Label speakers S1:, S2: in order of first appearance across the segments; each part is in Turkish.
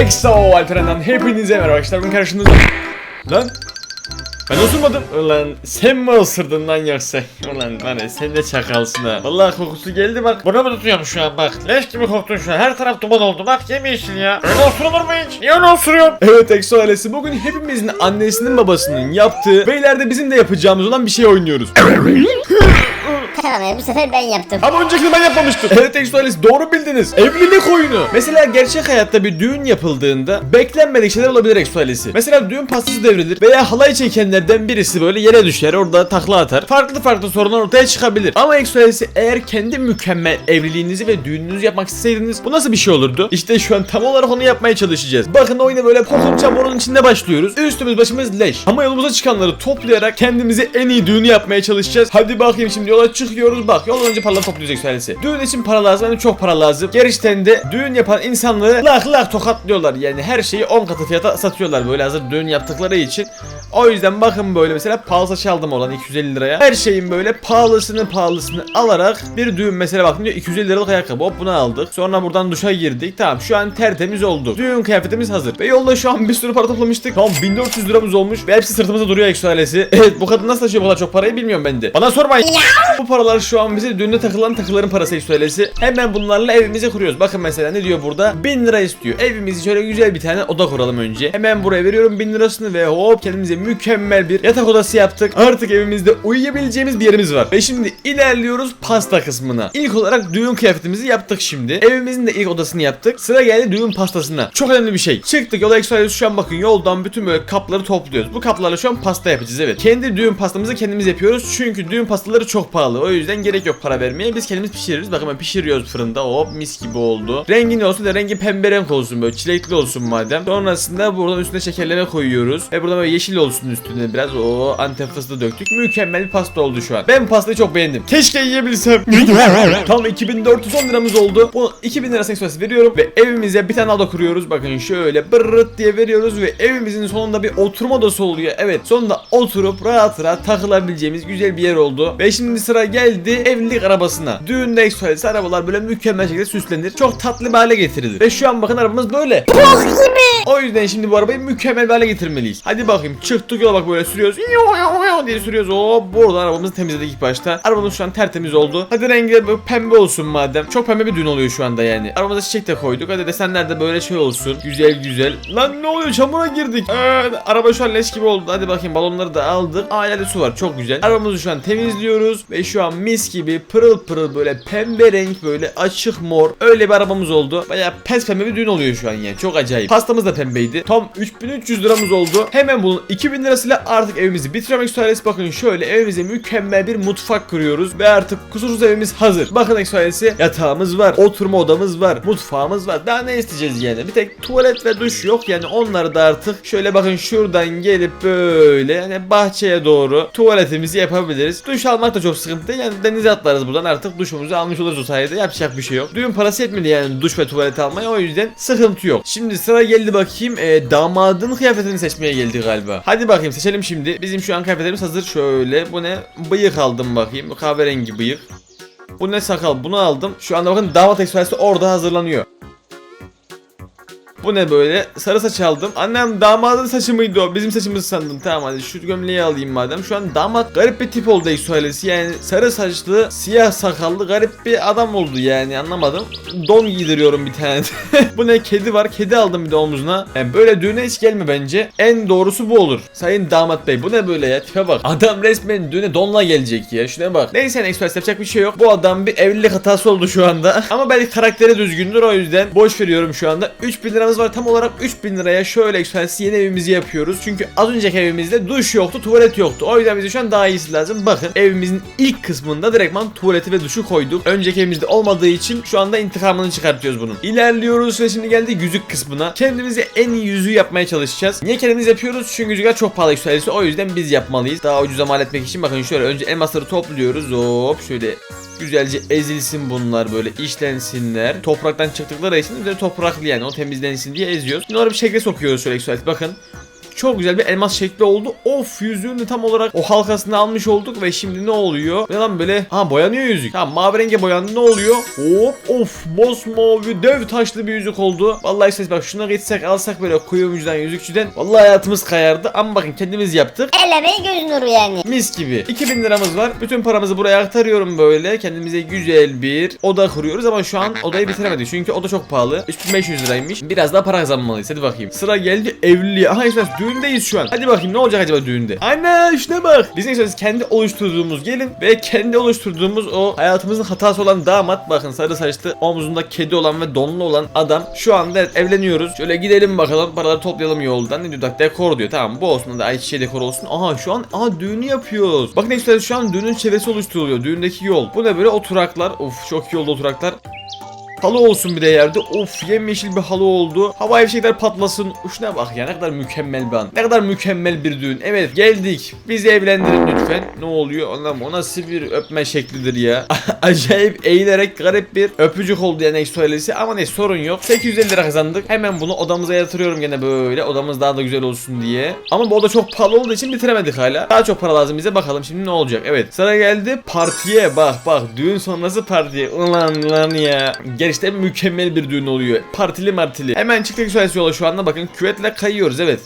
S1: Exo Alperen'den hepinize merhaba arkadaşlar. Bugün karşınızda Lan! Ben osurmadım. Ulan sen mi osurdun lan yoksa? Ulan ya sen de çakalsın ha. Vallahi kokusu geldi bak. Buna mı tutuyorum şu an bak. Leş gibi koktun şu an. Her taraf duman oldu. Bak yemyeşil ya. Öyle osurulur mu hiç? Niye öyle osuruyorsun? Evet Exo ailesi bugün hepimizin annesinin babasının yaptığı Ve ileride bizim de yapacağımız olan bir şey oynuyoruz
S2: Tamam bu sefer ben yaptım.
S1: Ama öncekini ben yapmamıştım. Evet Exoalis doğru bildiniz. Evlilik oyunu. Mesela gerçek hayatta bir düğün yapıldığında beklenmedik şeyler olabilir Exoalis'i. Mesela düğün pastası devrilir veya halay çekenlerden birisi böyle yere düşer orada takla atar. Farklı farklı sorunlar ortaya çıkabilir. Ama Exoalis'i eğer kendi mükemmel evliliğinizi ve düğününüzü yapmak isteseydiniz bu nasıl bir şey olurdu? İşte şu an tam olarak onu yapmaya çalışacağız. Bakın oyuna böyle kokun çamurun içinde başlıyoruz. Üstümüz başımız leş. Ama yolumuza çıkanları toplayarak kendimize en iyi düğünü yapmaya çalışacağız. Hadi bakayım şimdi yola çıkıyoruz. Bak yoldan önce paraları toplayacak söylesi. Düğün için para lazım de çok para lazım. Gerçekten de düğün yapan insanları lak lak tokatlıyorlar. Yani her şeyi 10 katı fiyata satıyorlar böyle hazır düğün yaptıkları için. O yüzden bakın böyle mesela pahalı saç aldım olan 250 liraya. Her şeyin böyle pahalısını pahalısını alarak bir düğün mesela bakın diyor 250 liralık ayakkabı hop bunu aldık. Sonra buradan duşa girdik. Tamam şu an tertemiz oldu. Düğün kıyafetimiz hazır. Ve yolda şu an bir sürü para toplamıştık. Tamam 1400 liramız olmuş ve hepsi sırtımızda duruyor eksu ailesi. Evet bu kadın nasıl taşıyor bu kadar çok parayı bilmiyorum ben de. Bana sormayın. Bu paralar şu an bize düğünde takılan takıların parası eksu ailesi. Hemen bunlarla evimizi kuruyoruz. Bakın mesela ne diyor burada? 1000 lira istiyor. Evimizi şöyle güzel bir tane oda kuralım önce. Hemen buraya veriyorum 1000 lirasını ve hop kendimize mükemmel bir yatak odası yaptık. Artık evimizde uyuyabileceğimiz bir yerimiz var. Ve şimdi ilerliyoruz pasta kısmına. İlk olarak düğün kıyafetimizi yaptık şimdi. Evimizin de ilk odasını yaptık. Sıra geldi düğün pastasına. Çok önemli bir şey. Çıktık yola ekstralıyoruz şu an bakın yoldan bütün böyle kapları topluyoruz. Bu kaplarla şu an pasta yapacağız evet. Kendi düğün pastamızı kendimiz yapıyoruz. Çünkü düğün pastaları çok pahalı. O yüzden gerek yok para vermeye. Biz kendimiz pişiririz. Bakın ben pişiriyoruz fırında. Hop mis gibi oldu. Rengi ne olsun da rengi pembe renk olsun böyle çilekli olsun madem. Sonrasında buradan üstüne şekerleme koyuyoruz. Ve burada böyle yeşil olsun üstüne biraz. O antep fıstığı döktük. Mükemmel bir pasta oldu şu an. Ben pastayı çok beğendim. Keşke yiyebilsem. Tam 2410 liramız oldu. Bunu 2000 lira seksüelsi veriyorum ve evimize bir tane oda kuruyoruz. Bakın şöyle bırrıt diye veriyoruz ve evimizin sonunda bir oturma odası oluyor. Evet sonunda oturup rahat rahat takılabileceğimiz güzel bir yer oldu. Ve şimdi sıra geldi evlilik arabasına. Düğünde eksualesi arabalar böyle mükemmel şekilde süslenir. Çok tatlı bir hale getirilir. Ve şu an bakın arabamız böyle. O yüzden şimdi bu arabayı mükemmel bir hale getirmeliyiz. Hadi bakayım çıktık yola bak böyle sürüyoruz. diye sürüyoruz. Hop buradan arabamızı temizledik ilk başta. Arabamız şu an tertemiz oldu. Hadi rengi de böyle pembe olsun madem. Çok pembe bir düğün oluyor şu anda yani. Arabamıza çiçek de koyduk. Hadi desenler de böyle şey olsun. Güzel güzel. Lan ne oluyor çamura girdik. Evet, araba şu an leş gibi oldu. Hadi bakayım balonları da aldık. Aa ileride su var çok güzel. Arabamızı şu an temizliyoruz. Ve şu an mis gibi pırıl pırıl böyle pembe renk böyle açık mor. Öyle bir arabamız oldu. Baya pes pembe bir düğün oluyor şu an yani. Çok acayip. Pastamız da pembeydi. Tam 3300 liramız oldu. Hemen bunun 2000 lirasıyla artık evimizi bitirmek üzereyiz. Bakın şöyle evimize mükemmel bir mutfak kuruyoruz. Ve artık kusursuz evimiz hazır. Bakın eksualesi yatağımız var. Oturma odamız var. Mutfağımız var. Daha ne isteyeceğiz yani? Bir tek tuvalet ve duş yok. Yani onları da artık şöyle bakın şuradan gelip böyle yani bahçeye doğru tuvaletimizi yapabiliriz. Duş almak da çok sıkıntı değil. Yani denize atlarız buradan artık duşumuzu almış oluruz o sayede. Yapacak bir şey yok. Düğün parası yetmedi yani duş ve tuvalet almaya. O yüzden sıkıntı yok. Şimdi sıra geldi bakayım. E, damadın kıyafetini seçmeye geldi galiba. Hadi bakayım seçelim şimdi. Bizim şu an kıyafetlerimiz hazır. Şöyle bu ne? Bıyık aldım bakayım. Kahverengi bıyık. Bu ne sakal? Bunu aldım. Şu anda bakın damat ekspresi orada hazırlanıyor. Bu ne böyle? Sarı saç aldım. Annem damadın saçı mıydı o? Bizim saçımız sandım. Tamam hadi şu gömleği alayım madem. Şu an damat garip bir tip oldu eksualesi. Yani sarı saçlı, siyah sakallı garip bir adam oldu yani anlamadım. Don giydiriyorum bir tane. bu ne? Kedi var. Kedi aldım bir de omzuna. Yani böyle düğüne hiç gelme bence. En doğrusu bu olur. Sayın damat bey bu ne böyle ya? Tipe bak. Adam resmen düğüne donla gelecek ya. Şuna bak. Neyse ekspres yapacak bir şey yok. Bu adam bir evlilik hatası oldu şu anda. Ama belki karakteri düzgündür o yüzden boş veriyorum şu anda. 3000 liramız var. Tam olarak 3000 liraya şöyle ekspres yeni evimizi yapıyoruz. Çünkü az önceki evimizde duş yoktu, tuvalet yoktu. O yüzden bize şu an daha iyisi lazım. Bakın evimizin ilk kısmında direktman tuvaleti ve duşu koyduk. Önceki evimizde olmadığı için şu anda intikamını çıkartıyoruz bunun. İlerliyoruz ve şimdi geldi yüzük kısmına. Kendimize en iyi yüzüğü yapmaya çalışacağız. Niye kendimiz yapıyoruz? Çünkü yüzükler çok pahalı yükselisi. O yüzden biz yapmalıyız. Daha ucuza mal etmek için bakın şöyle önce elmasları topluyoruz. Hop şöyle güzelce ezilsin bunlar böyle işlensinler. Topraktan çıktıkları için üzeri topraklı yani o temizlensin diye eziyoruz. Bunları bir şekle sokuyoruz şöyle. Bakın Çok güzel bir elmas şekli oldu. Of yüzüğünü tam olarak o halkasını almış olduk ve şimdi ne oluyor? Ne lan böyle? Ha boyanıyor yüzük. Tamam mavi renge boyandı ne oluyor? Hop of mosmavi dev taşlı bir yüzük oldu. Vallahi ses bak şuna geçsek alsak böyle kuyumcudan yüzükçüden. Vallahi hayatımız kayardı ama bakın kendimiz yaptık.
S2: Ellemeyi göz nuru yani.
S1: Mis gibi. 2000 liramız var. Bütün paramızı buraya aktarıyorum böyle. Kendimize güzel bir oda kuruyoruz ama şu an odayı bitiremedik. Çünkü oda çok pahalı. 3500 liraymış. Biraz daha para kazanmalıyız. Hadi bakayım. Sıra geldi evliliğe. Aha işte düğündeyiz şu an. Hadi bakayım ne olacak acaba düğünde? Ana şuna bak. Biz ne istiyoruz? Kendi oluşturduğumuz gelin ve kendi oluşturduğumuz o hayatımızın hatası olan damat. Bakın sarı saçlı omzunda kedi olan ve donlu olan adam. Şu anda evleniyoruz. Şöyle gidelim bakalım. Paraları toplayalım yoldan. Ne diyor? Dekor diyor. Tamam bu olsun. Hadi ayçiçeği dekor olsun. Aha şu an aha düğünü yapıyoruz. Bakın ne istiyoruz? Şu an düğünün çevresi oluşturuluyor. Düğündeki yol. Bu ne böyle oturaklar. Of çok iyi oldu oturaklar. Halı olsun bir de yerde. Of yemyeşil bir halı oldu. Havai fişekler patlasın. Şuna bak ya ne kadar mükemmel bir an. Ne kadar mükemmel bir düğün. Evet geldik. Bizi evlendirin lütfen. Ne oluyor? Anam o nasıl bir öpme şeklidir ya. Acayip eğilerek garip bir öpücük oldu yani Exo ailesi. Ama ne sorun yok. 850 lira kazandık. Hemen bunu odamıza yatırıyorum gene böyle. Odamız daha da güzel olsun diye. Ama bu oda çok pahalı olduğu için bitiremedik hala. Daha çok para lazım bize. Bakalım şimdi ne olacak. Evet sıra geldi partiye. Bak bak düğün sonrası partiye. Ulan lan ya. Gerçekten mükemmel bir düğün oluyor. Partili martili. Hemen çıktık söylesi yola şu anda. Bakın küvetle kayıyoruz evet.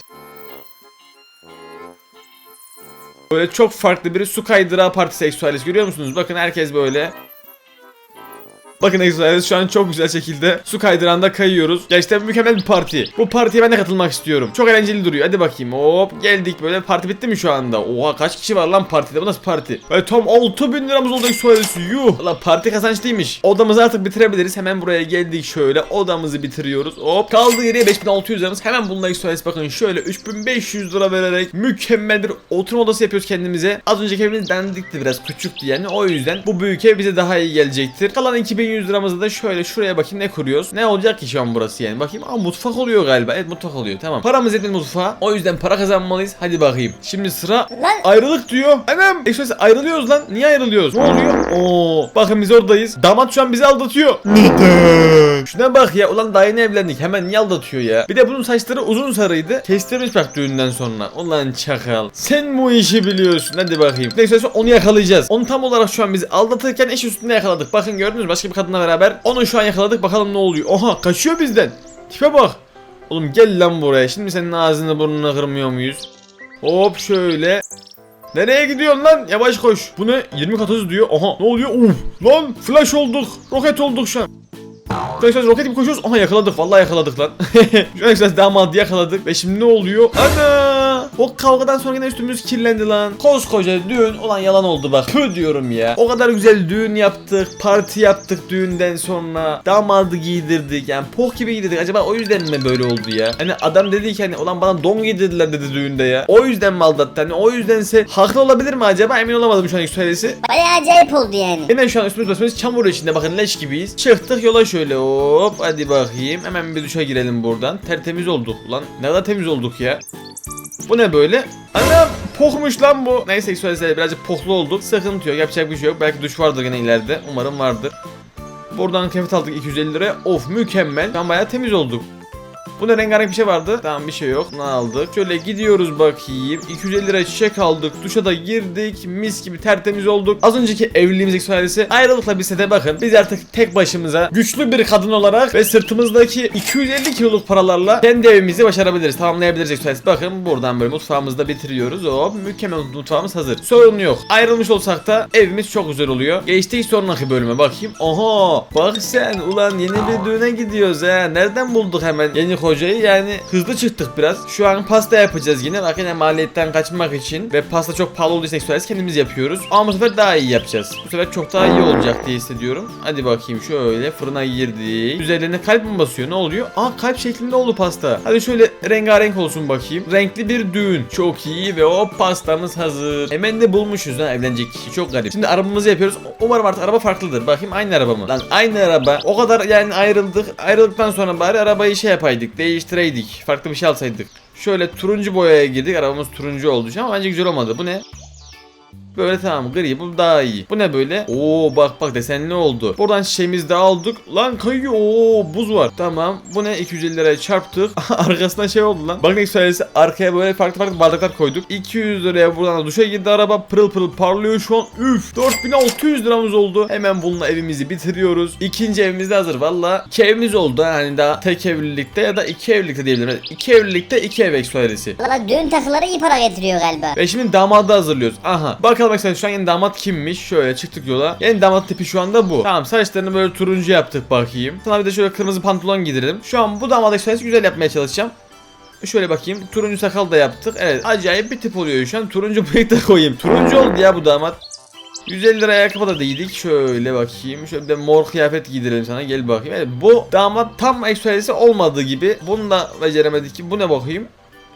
S1: Böyle çok farklı bir su kaydırağı partisi Exualis görüyor musunuz? Bakın herkes böyle. Bakın Exualis şu an çok güzel şekilde su kaydırağında kayıyoruz. Gerçekten mükemmel bir parti. Bu partiye ben de katılmak istiyorum. Çok eğlenceli duruyor. Hadi bakayım. Hop geldik böyle. Parti bitti mi şu anda? Oha kaç kişi var lan partide? Bu nasıl parti? Böyle tam 6000 liramız oldu Exualis. Yuh. Valla parti kazançlıymış. Odamızı artık bitirebiliriz. Hemen buraya geldik şöyle. Odamızı bitiriyoruz. Hop kaldığı yere 5600 liramız. Hemen bununla Exualis bakın şöyle 3500 lira vererek mükemmel bir oturma odası yapıyoruz kendimize. Az önceki evimiz dandikti biraz küçüktü yani. O yüzden bu büyük ev bize daha iyi gelecektir. Kalan 2100 liramızı da şöyle şuraya bakayım ne kuruyoruz. Ne olacak ki şu an burası yani. Bakayım. Aa mutfak oluyor galiba. Evet mutfak oluyor. Tamam. Paramız yetmedi mutfağa. O yüzden para kazanmalıyız. Hadi bakayım. Şimdi sıra
S2: Lan
S1: Ayrılık diyor. Anam. Express ayrılıyoruz lan. Niye ayrılıyoruz? Ne oluyor? Oo. Bakın biz oradayız. Damat şu an bizi aldatıyor. Neden? Şuna bak ya. Ulan daha yeni evlendik. Hemen niye aldatıyor ya? Bir de bunun saçları uzun sarıydı. Kestirmiş bak düğünden sonra. Ulan çakal. Sen bu işi biliyorsun. Hadi bakayım. Express onu yakalayacağız. Onu tam olarak şu an bizi aldatırken eş üstünde yakaladık. Bakın gördünüz mü? Başka bir kadınla beraber. Onu şu an yakaladık. Bakalım ne oluyor. Oha kaçıyor bizden. Tipe bak. Oğlum gel lan buraya. Şimdi senin ağzını burnunu kırmıyor muyuz? Hop şöyle. Nereye gidiyorsun lan? Yavaş koş. Bu ne? 20 kat hız diyor. Aha ne oluyor? Uf. Lan flash olduk. Roket olduk şu an. Flash roket gibi koşuyoruz. Aha yakaladık. Vallahi yakaladık lan. şu an biraz damadı yakaladık. Ve şimdi ne oluyor? Ana! O kavgadan sonra yine üstümüz kirlendi lan. Koskoca düğün. Ulan yalan oldu bak. Pü diyorum ya. O kadar güzel düğün yaptık. Parti yaptık düğünden sonra. Damadı giydirdik. Yani poh gibi giydirdik. Acaba o yüzden mi böyle oldu ya? Hani adam dedi ki hani ulan bana don giydirdiler dedi düğünde ya. O yüzden mi aldattı? Hani o yüzdense haklı olabilir mi acaba? Emin olamadım şu an söylesi.
S2: bayağı acayip oldu yani.
S1: Hemen şu an üstümüz basmamız çamur içinde bakın leş gibiyiz. Çıktık yola şöyle hop hadi bakayım. Hemen bir duşa girelim buradan. Tertemiz olduk lan. Ne kadar temiz olduk ya. Bu ne böyle? Anam pokmuş lan bu. Neyse söylesene birazcık poklu olduk. Sıkıntı yok yapacak bir şey yok. Belki duş vardır yine ileride. Umarım vardır. Buradan kıyafet aldık 250 liraya. Of mükemmel. Şu bayağı temiz olduk. Bu ne rengarenk bir şey vardı. Tamam bir şey yok. Ne aldık? Şöyle gidiyoruz bakayım. 250 lira çiçek aldık. Duşa da girdik. Mis gibi tertemiz olduk. Az önceki evliliğimizdeki söylesi ayrılıkla bir de bakın. Biz artık tek başımıza güçlü bir kadın olarak ve sırtımızdaki 250 kiloluk paralarla kendi evimizi başarabiliriz. Tamamlayabiliriz söylesi. Bakın buradan böyle mutfağımızda bitiriyoruz. Hop mükemmel mutfağımız hazır. Sorun yok. Ayrılmış olsak da evimiz çok güzel oluyor. Geçtik sonraki bölüme bakayım. Oha bak sen ulan yeni bir düğüne gidiyoruz ha. Nereden bulduk hemen yeni hocayı? Yani hızlı çıktık biraz. Şu an pasta yapacağız yine. Bak yine maliyetten kaçmak için ve pasta çok pahalı olduysa söyleriz kendimiz yapıyoruz. Ama bu sefer daha iyi yapacağız. Bu sefer çok daha iyi olacak diye hissediyorum. Hadi bakayım şöyle fırına girdik. Üzerine kalp mi basıyor? Ne oluyor? Aa kalp şeklinde oldu pasta. Hadi şöyle rengarenk olsun bakayım. Renkli bir düğün. Çok iyi ve o pastamız hazır. Hemen de bulmuşuz ha evlenecek kişi. Çok garip. Şimdi arabamızı yapıyoruz. Umarım artık araba farklıdır. Bakayım aynı araba mı? Lan aynı araba. O kadar yani ayrıldık. Ayrıldıktan sonra bari arabayı şey yapaydık. Değiştireydik. Farklı bir şey alsaydık. Şöyle turuncu boyaya girdik. Arabamız turuncu oldu ama bence güzel olmadı. Bu ne? Böyle tamam gri bu daha iyi. Bu ne böyle? Oo bak bak desenli oldu. Buradan şişemizi de aldık. Lan kayıyor. Oo buz var. Tamam. Bu ne? 250 liraya çarptık. Arkasından şey oldu lan. Bak ne söylesi arkaya böyle farklı farklı bardaklar koyduk. 200 liraya buradan da duşa girdi araba. Pırıl pırıl parlıyor şu an. Üf 4600 liramız oldu. Hemen bununla evimizi bitiriyoruz. İkinci evimiz de hazır. Valla iki evimiz oldu. Hani daha tek evlilikte ya da iki evlilikte diyebilirim. Evet, İki evlilikte iki ev eksualesi.
S2: Valla düğün takıları iyi para getiriyor galiba.
S1: Ve şimdi damadı hazırlıyoruz. Aha. Bakalım arkadaşlar şu an yeni damat kimmiş? Şöyle çıktık yola. Yeni damat tipi şu anda bu. Tamam saçlarını böyle turuncu yaptık bakayım. Sana bir de şöyle kırmızı pantolon giydirelim. Şu an bu damat ekstresi güzel yapmaya çalışacağım. Şöyle bakayım. Turuncu sakal da yaptık. Evet. Acayip bir tip oluyor şu an. Turuncu bıyık da koyayım. Turuncu oldu ya bu damat. 150 lira ayakkabı da değdik. Şöyle bakayım. Şöyle bir de mor kıyafet giydirelim sana. Gel bakayım. Evet, bu damat tam ekstresi olmadığı gibi. Bunu da beceremedik ki. Bu ne bakayım?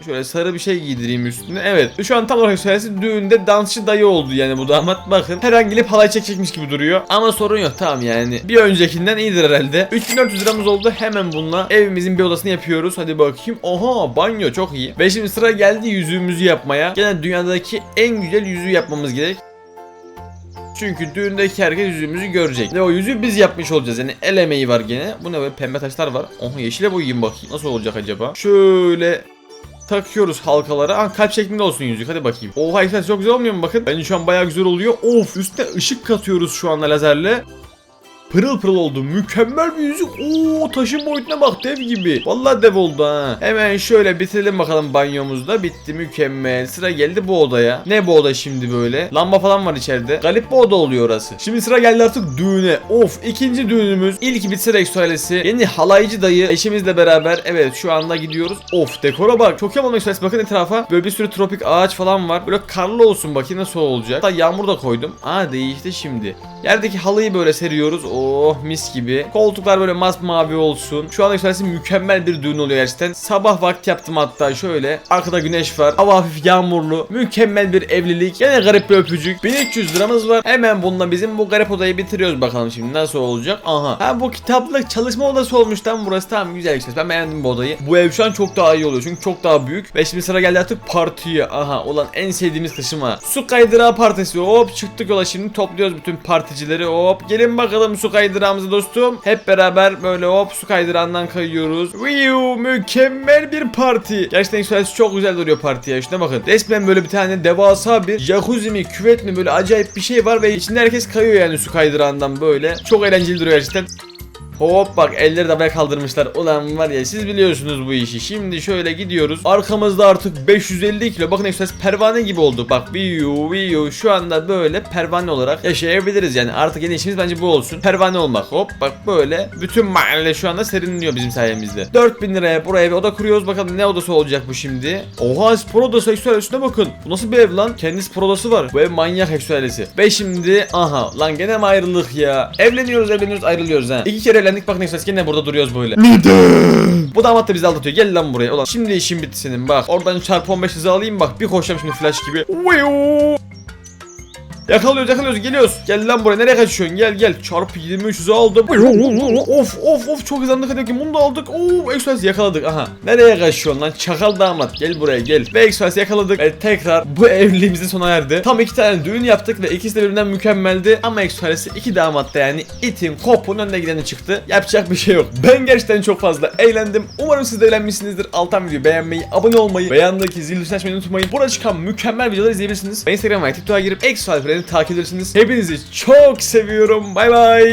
S1: Şöyle sarı bir şey giydireyim üstüne. Evet. Şu an tam olarak söylesi düğünde dansçı dayı oldu yani bu damat. Bakın her an gelip halay çekecekmiş gibi duruyor. Ama sorun yok tamam yani. Bir öncekinden iyidir herhalde. 3400 liramız oldu. Hemen bununla evimizin bir odasını yapıyoruz. Hadi bakayım. Oha banyo çok iyi. Ve şimdi sıra geldi yüzüğümüzü yapmaya. Gene dünyadaki en güzel yüzüğü yapmamız gerek. Çünkü düğündeki herkes yüzüğümüzü görecek. Ve o yüzüğü biz yapmış olacağız. Yani el emeği var gene. Bu ne böyle pembe taşlar var. Oha yeşile boyayayım bakayım. Nasıl olacak acaba? Şöyle takıyoruz halkalara. Aa, kalp şeklinde olsun yüzük. Hadi bakayım. Oha eksen çok güzel olmuyor mu bakın? Bence şu an bayağı güzel oluyor. Of üstüne ışık katıyoruz şu anda lazerle. Pırıl pırıl oldu. Mükemmel bir yüzük. Oo taşın boyutuna bak dev gibi. Vallahi dev oldu ha. Hemen şöyle bitirelim bakalım banyomuzda. Bitti mükemmel. Sıra geldi bu odaya. Ne bu oda şimdi böyle? Lamba falan var içeride. Galip bir oda oluyor orası. Şimdi sıra geldi artık düğüne. Of ikinci düğünümüz. İlk bitse Rex ailesi. Yeni halaycı dayı eşimizle beraber. Evet şu anda gidiyoruz. Of dekora bak. Çok olmak üzere. Bakın etrafa. Böyle bir sürü tropik ağaç falan var. Böyle karlı olsun bakayım nasıl olacak. Hatta yağmur da koydum. Aa değişti şimdi. Yerdeki halıyı böyle seriyoruz. Oh mis gibi. Koltuklar böyle masmavi olsun. Şu anda yükselsi mükemmel bir düğün oluyor gerçekten. Sabah vakti yaptım hatta şöyle. Arkada güneş var. Hava hafif yağmurlu. Mükemmel bir evlilik. Yine garip bir öpücük. 1300 liramız var. Hemen bununla bizim bu garip odayı bitiriyoruz bakalım şimdi nasıl olacak. Aha. Ha bu kitaplık çalışma odası olmuş tam burası. Tamam güzel yükselsi. Ben beğendim bu odayı. Bu ev şu an çok daha iyi oluyor. Çünkü çok daha büyük. Ve şimdi sıra geldi artık partiye. Aha olan en sevdiğimiz kısma. Su kaydırağı partisi. Hop çıktık yola şimdi topluyoruz bütün particileri. Hop gelin bakalım su kaydırağımıza dostum. Hep beraber böyle hop su kaydırağından kayıyoruz. Wiu mükemmel bir parti. Gerçekten yükselsi çok güzel duruyor partiye. Şuna bakın. Resmen böyle bir tane devasa bir jacuzzi mi küvet mi böyle acayip bir şey var ve içinde herkes kayıyor yani su kaydırağından böyle. Çok eğlenceli duruyor gerçekten. Hop bak elleri de kaldırmışlar. Ulan var ya siz biliyorsunuz bu işi. Şimdi şöyle gidiyoruz. Arkamızda artık 550 kilo. Bakın Express pervane gibi oldu. Bak viyu viyu şu anda böyle pervane olarak yaşayabiliriz yani. Artık yeni işimiz bence bu olsun. Pervane olmak. Hop bak böyle. Bütün mahalle şu anda serinliyor bizim sayemizde. 4000 liraya buraya bir oda kuruyoruz. Bakalım ne odası olacak bu şimdi. Oha spor odası Express üstüne bakın. Bu nasıl bir ev lan? Kendi spor odası var. Bu ev manyak Express'i. Ve şimdi aha lan gene mi ayrılık ya? Evleniyoruz evleniyoruz ayrılıyoruz ha. İki kere evlendik bak Nexus gene burada duruyoruz böyle. Neden? Bu damat da bizi aldatıyor. Gel lan buraya. Ulan şimdi işin bitti senin bak. Oradan çarpı 15 hızı alayım bak. Bir koşacağım şimdi flash gibi. Yakalıyoruz yakalıyoruz geliyoruz. Gel lan buraya nereye kaçıyorsun gel gel. Çarpı 23 hızı aldım. of of of çok hızlandık hadi bakayım bunu da aldık. Oo Express yakaladık aha. Nereye kaçıyorsun lan çakal damat gel buraya gel. Ve Express yakaladık. Ve tekrar bu evliliğimizin sona erdi. Tam iki tane düğün yaptık ve ikisi de birbirinden mükemmeldi. Ama Express'i iki damat da yani itin kopun önüne gideni çıktı. Yapacak bir şey yok. Ben gerçekten çok fazla eğlendim. Umarım siz de eğlenmişsinizdir. Alttan videoyu beğenmeyi, abone olmayı ve yanındaki zil açmayı unutmayın. Burada çıkan mükemmel videoları izleyebilirsiniz. Ve Instagram ve TikTok'a girip Express takip edebilirsiniz. Hepinizi çok seviyorum. Bay bay.